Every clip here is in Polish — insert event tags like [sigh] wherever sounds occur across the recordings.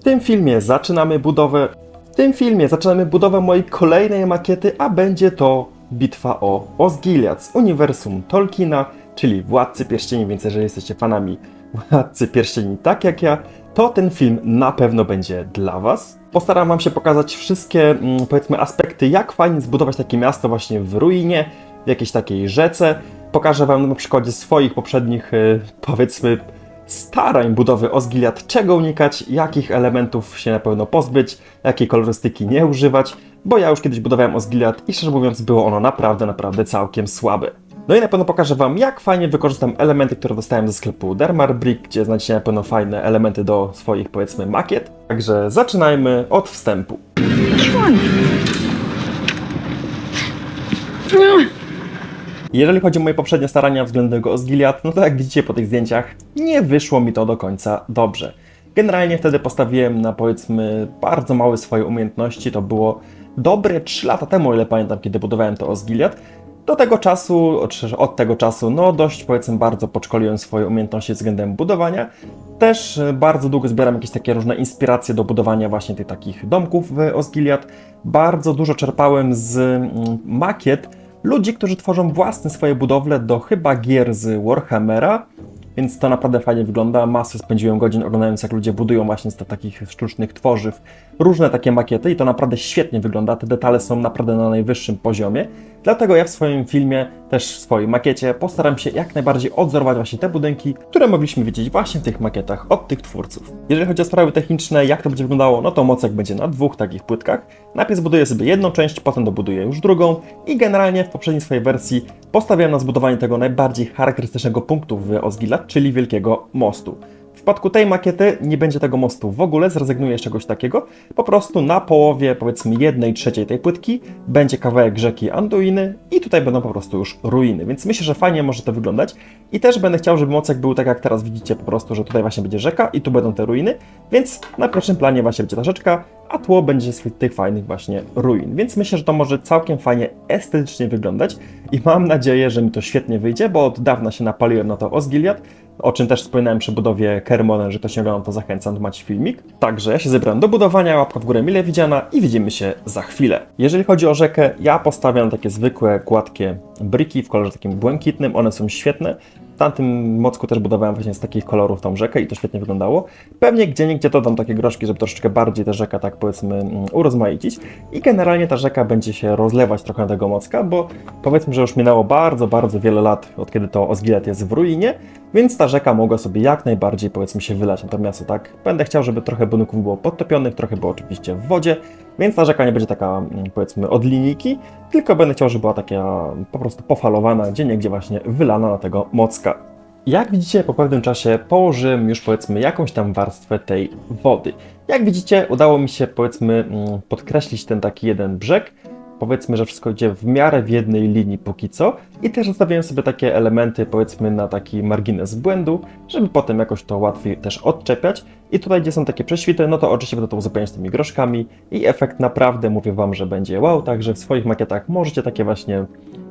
W tym filmie zaczynamy budowę. W tym filmie zaczynamy budowę mojej kolejnej makiety, a będzie to bitwa o Osgiliath z uniwersum Tolkiena, czyli Władcy Pierścieni, więc jeżeli jesteście fanami Władcy Pierścieni tak jak ja, to ten film na pewno będzie dla Was. Postaram Wam się pokazać wszystkie, mm, powiedzmy, aspekty, jak fajnie zbudować takie miasto właśnie w ruinie, w jakiejś takiej rzece. Pokażę Wam na przykładzie swoich poprzednich, y, powiedzmy, starań budowy Osgiliath, czego unikać, jakich elementów się na pewno pozbyć, jakiej kolorystyki nie używać, bo ja już kiedyś budowałem Osgiliath i szczerze mówiąc było ono naprawdę, naprawdę całkiem słabe. No i na pewno pokażę Wam, jak fajnie wykorzystam elementy, które dostałem ze sklepu Dermar Brick, gdzie znajdziecie na pewno fajne elementy do swoich, powiedzmy, makiet. Także zaczynajmy od wstępu. Jeżeli chodzi o moje poprzednie starania względem tego Osgiliath, no to jak widzicie po tych zdjęciach, nie wyszło mi to do końca dobrze. Generalnie wtedy postawiłem na powiedzmy bardzo małe swoje umiejętności, to było dobre 3 lata temu, ile pamiętam, kiedy budowałem to Osgiliath. Do tego czasu, od tego czasu, no dość powiedzmy bardzo podszkoliłem swoje umiejętności względem budowania. Też e, bardzo długo zbieram jakieś takie różne inspiracje do budowania właśnie tych takich domków w Osgiliath. Bardzo dużo czerpałem z mm, makiet ludzi, którzy tworzą własne swoje budowle do chyba gier z Warhammera, więc to naprawdę fajnie wygląda. Masę spędziłem godzin oglądając, jak ludzie budują właśnie z takich sztucznych tworzyw różne takie makiety i to naprawdę świetnie wygląda. Te detale są naprawdę na najwyższym poziomie. Dlatego ja w swoim filmie, też w swojej makiecie, postaram się jak najbardziej odzorować właśnie te budynki, które mogliśmy widzieć właśnie w tych makietach od tych twórców. Jeżeli chodzi o sprawy techniczne, jak to będzie wyglądało, no to mocek będzie na dwóch takich płytkach. Najpierw zbuduję sobie jedną część, potem dobuduję już drugą i generalnie w poprzedniej swojej wersji postawiłem na zbudowanie tego najbardziej charakterystycznego punktu w Osgiliath, czyli Wielkiego Mostu. W przypadku tej makiety nie będzie tego mostu w ogóle, zrezygnuję z czegoś takiego. Po prostu na połowie, powiedzmy jednej trzeciej tej płytki, będzie kawałek rzeki Anduiny i tutaj będą po prostu już ruiny, więc myślę, że fajnie może to wyglądać. I też będę chciał, żeby mocek był tak jak teraz widzicie, po prostu, że tutaj właśnie będzie rzeka i tu będą te ruiny, więc na pierwszym planie właśnie będzie ta rzeczka, a tło będzie z tych fajnych właśnie ruin. Więc myślę, że to może całkiem fajnie estetycznie wyglądać i mam nadzieję, że mi to świetnie wyjdzie, bo od dawna się napaliłem na to Osgiliath, o czym też wspominałem przy budowie Kermonen, że ktoś nie oglądał, to zachęcam, to macie filmik. Także ja się zebrałem do budowania, łapka w górę mile widziana i widzimy się za chwilę. Jeżeli chodzi o rzekę, ja postawiam takie zwykłe, gładkie briki w kolorze takim błękitnym, one są świetne. W tamtym mocku też budowałem właśnie z takich kolorów tą rzekę i to świetnie wyglądało. Pewnie gdzie niegdzie dodam takie groszki, żeby troszeczkę bardziej tę rzekę tak powiedzmy mm, urozmaicić. I generalnie ta rzeka będzie się rozlewać trochę na tego mocka, bo powiedzmy, że już minęło bardzo, bardzo wiele lat od kiedy to Osgiliath jest w ruinie, więc ta rzeka mogła sobie jak najbardziej powiedzmy się wylać. Natomiast tak będę chciał, żeby trochę budynków było podtopionych, trochę było oczywiście w wodzie, więc ta rzeka nie będzie taka mm, powiedzmy od linijki, tylko będę chciał, żeby była taka po prostu pofalowana, gdzie niegdzie właśnie wylana na tego mocka. Jak widzicie, po pewnym czasie położyłem już powiedzmy jakąś tam warstwę tej wody. Jak widzicie, udało mi się powiedzmy mm, podkreślić ten taki jeden brzeg. Powiedzmy, że wszystko idzie w miarę w jednej linii póki co. I też zostawiłem sobie takie elementy powiedzmy na taki margines błędu, żeby potem jakoś to łatwiej też odczepiać. I tutaj, gdzie są takie prześwity, no to oczywiście będę to uzupełniać tymi groszkami i efekt naprawdę mówię Wam, że będzie wow. Także w swoich makietach możecie takie właśnie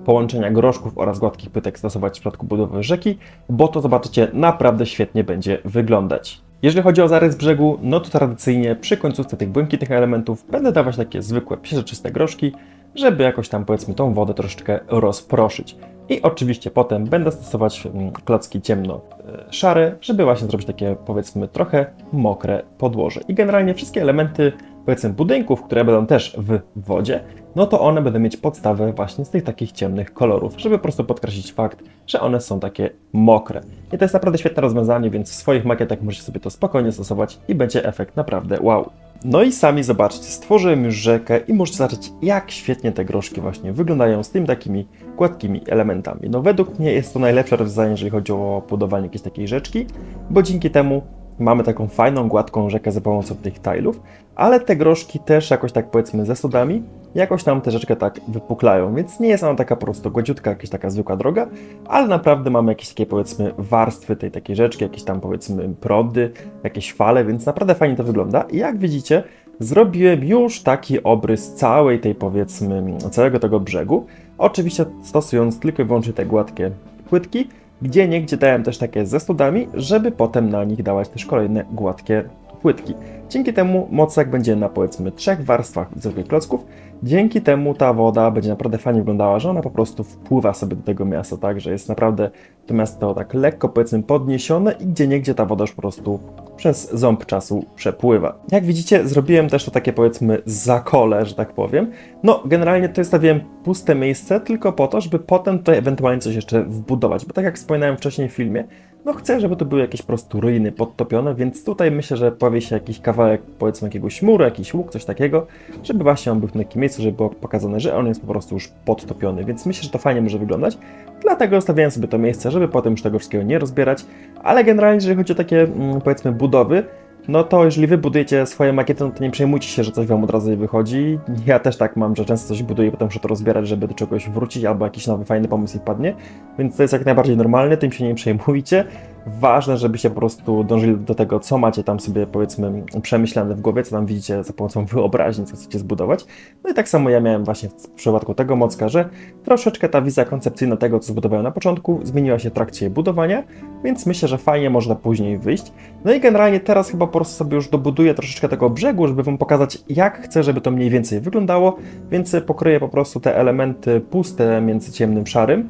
połączenia groszków oraz gładkich pytek stosować w przypadku budowy rzeki, bo to zobaczycie naprawdę świetnie będzie wyglądać. Jeżeli chodzi o zarys brzegu, no to tradycyjnie przy końcówce tych błękitnych elementów będę dawać takie zwykłe, przezroczyste groszki, żeby jakoś tam powiedzmy tą wodę troszeczkę rozproszyć. I oczywiście potem będę stosować mm, klocki ciemno-szare, żeby właśnie zrobić takie powiedzmy trochę mokre podłoże. I generalnie wszystkie elementy powiedzmy budynków, które będą też w wodzie, no to one będą mieć podstawę właśnie z tych takich ciemnych kolorów, żeby po prostu podkreślić fakt, że one są takie mokre. I to jest naprawdę świetne rozwiązanie, więc w swoich makietach możecie sobie to spokojnie stosować i będzie efekt naprawdę wow. No i sami zobaczcie, stworzyłem już rzekę i możecie zobaczyć, jak świetnie te groszki właśnie wyglądają z tymi takimi gładkimi elementami. No według mnie jest to najlepsze rozwiązanie, jeżeli chodzi o budowanie jakiejś takiej rzeczki, bo dzięki temu mamy taką fajną, gładką rzekę za pomocą tych tilów, ale te groszki też jakoś tak powiedzmy ze studami, jakoś tam te rzeczkę tak wypuklają, więc nie jest ona taka po prostu gładziutka, jakaś taka zwykła droga, ale naprawdę mamy jakieś takie powiedzmy warstwy tej takiej rzeczki, jakieś tam powiedzmy prody, jakieś fale, więc naprawdę fajnie to wygląda. I jak widzicie, zrobiłem już taki obrys całej tej powiedzmy, całego tego brzegu, oczywiście stosując tylko i wyłącznie te gładkie płytki, gdzie niegdzie dałem też takie ze studami, żeby potem na nich dawać też kolejne gładkie płytki. Dzięki temu mocek będzie na powiedzmy trzech warstwach zwykłych klocków. Dzięki temu ta woda będzie naprawdę fajnie wyglądała, że ona po prostu wpływa sobie do tego miasta, tak, że jest naprawdę to miasto tak lekko powiedzmy podniesione i gdzie niegdzie ta woda już po prostu przez ząb czasu przepływa. Jak widzicie, zrobiłem też to takie powiedzmy zakole, że tak powiem. No, generalnie to stawiłem puste miejsce tylko po to, żeby potem tutaj ewentualnie coś jeszcze wbudować, bo tak jak wspominałem wcześniej w filmie, no chcę, żeby to były jakieś prostu ruiny podtopione, więc tutaj myślę, że pojawi się jakiś kawałek, powiedzmy jakiegoś muru, jakiś łuk, coś takiego, żeby właśnie on był w takim miejscu, żeby było pokazane, że on jest po prostu już podtopiony, więc myślę, że to fajnie może wyglądać. Dlatego zostawiałem sobie to miejsce, żeby potem już tego wszystkiego nie rozbierać, ale generalnie jeżeli chodzi o takie, mm, powiedzmy, budowy, no to jeżeli wy budujecie swoje makiety, no to nie przejmujcie się, że coś wam od razu nie wychodzi. Ja też tak mam, że często coś buduję i potem muszę to rozbierać, żeby do czegoś wrócić, albo jakiś nowy, fajny pomysł mi padnie. Więc to jest jak najbardziej normalne, tym się nie przejmujcie. Ważne, żebyście po prostu dążyli do tego, co macie tam sobie, powiedzmy, przemyślane w głowie, co tam widzicie za pomocą wyobraźni, co chcecie zbudować. No i tak samo ja miałem właśnie w przypadku tego mocka, że troszeczkę ta wizja koncepcyjna tego, co zbudowałem na początku, zmieniła się w trakcie budowania, więc myślę, że fajnie można później wyjść. No i generalnie teraz chyba po prostu sobie już dobuduję troszeczkę tego brzegu, żeby wam pokazać, jak chcę, żeby to mniej więcej wyglądało, więc pokryję po prostu te elementy puste między ciemnym szarym,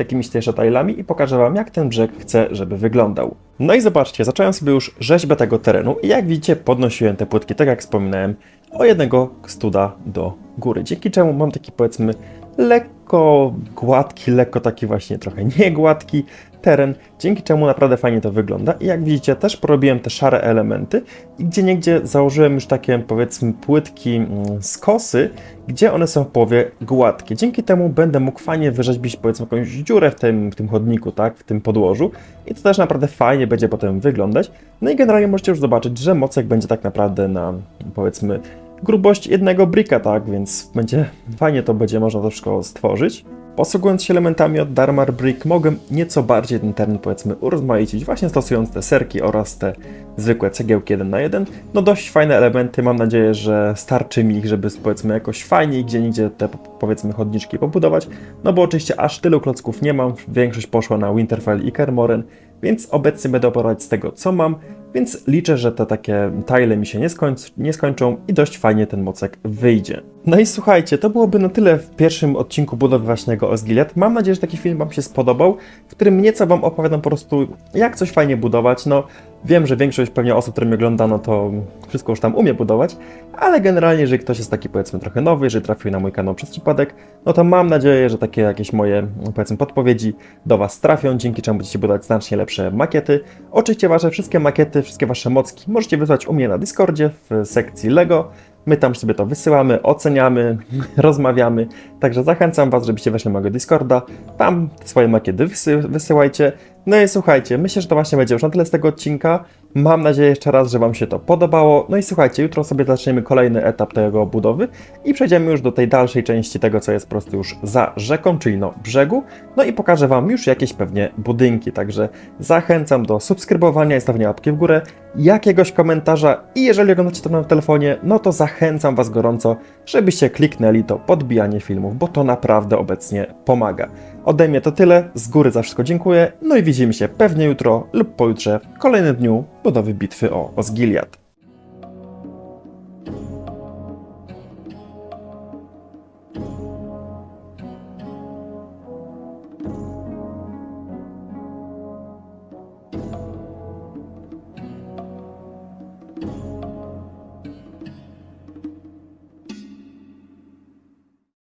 jakimiś też tajlami i pokażę Wam, jak ten brzeg chcę, żeby wyglądał. No i zobaczcie, zacząłem sobie już rzeźbę tego terenu i jak widzicie, podnosiłem te płytki, tak jak wspominałem, o jednego studa do góry, dzięki czemu mam taki powiedzmy lekko gładki, lekko taki właśnie trochę niegładki teren, dzięki czemu naprawdę fajnie to wygląda. I jak widzicie, też porobiłem te szare elementy i gdzie niegdzie założyłem już takie powiedzmy płytki mm, z kosy, gdzie one są w połowie gładkie. Dzięki temu będę mógł fajnie wyrzeźbić powiedzmy jakąś dziurę w tym, w tym chodniku, tak, w tym podłożu i to też naprawdę fajnie będzie potem wyglądać. No i generalnie możecie już zobaczyć, że mocek będzie tak naprawdę na powiedzmy grubość jednego bricka, tak, więc będzie fajnie to będzie można to wszystko stworzyć. Posługując się elementami od Darmar Brick, mogę nieco bardziej ten teren powiedzmy urozmaicić, właśnie stosując te serki oraz te zwykłe cegiełki 1 na 1. No dość fajne elementy, mam nadzieję, że starczy mi ich, żeby powiedzmy jakoś fajniej gdzie nigdzie te powiedzmy chodniczki pobudować. No bo oczywiście aż tylu klocków nie mam, większość poszła na Winterfell i Kermoren, więc obecnie będę operować z tego co mam, więc liczę, że te takie tile mi się nie, skońc nie skończą i dość fajnie ten mocek wyjdzie. No i słuchajcie, to byłoby na tyle w pierwszym odcinku budowy właśnie Osgiliath. Mam nadzieję, że taki film Wam się spodobał, w którym nieco Wam opowiadam po prostu, jak coś fajnie budować. No, wiem, że większość pewnie osób, które mnie ogląda, no to wszystko już tam umie budować, ale generalnie, jeżeli ktoś jest taki powiedzmy trochę nowy, jeżeli trafił na mój kanał przez przypadek, no to mam nadzieję, że takie jakieś moje powiedzmy podpowiedzi do Was trafią, dzięki czemu będziecie budować znacznie lepsze makiety. Oczywiście Wasze wszystkie makiety, wszystkie Wasze mocki możecie wysłać u mnie na Discordzie w sekcji LEGO. My tam sobie to wysyłamy, oceniamy, [laughs] rozmawiamy. Także zachęcam Was, żebyście weszli na mojego Discorda. Tam swoje makiety wysy wysyłajcie. No i słuchajcie, myślę, że to właśnie będzie już na tyle z tego odcinka. Mam nadzieję jeszcze raz, że Wam się to podobało. No i słuchajcie, jutro sobie zaczniemy kolejny etap tego budowy i przejdziemy już do tej dalszej części tego, co jest po prostu już za rzeką, czyli no brzegu. No i pokażę Wam już jakieś pewnie budynki, także zachęcam do subskrybowania i stawienia łapki w górę, jakiegoś komentarza i jeżeli oglądacie to na telefonie, no to zachęcam Was gorąco, żebyście kliknęli to podbijanie filmów, bo to naprawdę obecnie pomaga. Ode mnie to tyle, z góry za wszystko dziękuję, no i widzimy się pewnie jutro lub pojutrze w kolejnym dniu budowy bitwy o Osgiliath.